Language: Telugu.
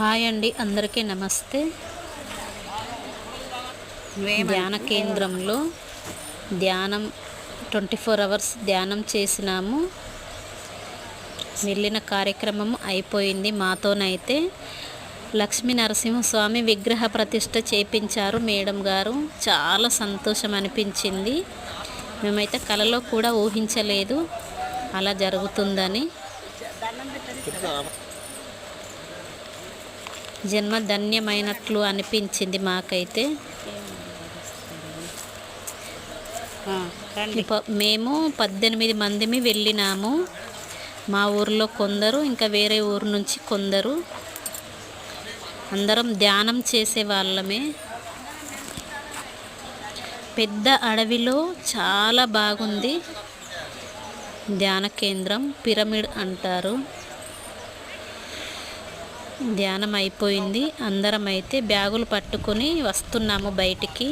హాయ్ అండి అందరికీ నమస్తే. ధ్యాన కేంద్రంలో ధ్యానం ట్వంటీ ఫోర్ అవర్స్ ధ్యానం చేసినాము. వెళ్ళిన కార్యక్రమం అయిపోయింది మాతోనైతే. లక్ష్మీ నరసింహస్వామి విగ్రహ ప్రతిష్ట చేపించారు మేడం గారు. చాలా సంతోషం అనిపించింది. మేమైతే కలలో కూడా ఊహించలేదు. అలా జరుగుతుందని. జన్మ ధన్యమైనట్లు అనిపించింది మాకైతే. మేము పద్దెనిమిది మందిమి వెళ్ళినాము. మా ఊర్లో కొందరు ఇంకా వేరే ఊరు నుంచి కొందరు. అందరం ధ్యానం చేసే వాళ్ళమే. పెద్ద అడవిలో చాలా బాగుంది. ధ్యాన కేంద్రం పిరమిడ్ అంటారు. ధ్యానం అయిపోయింది అందరం అయితే బ్యాగులు పట్టుకొని వస్తున్నాము బయటికి.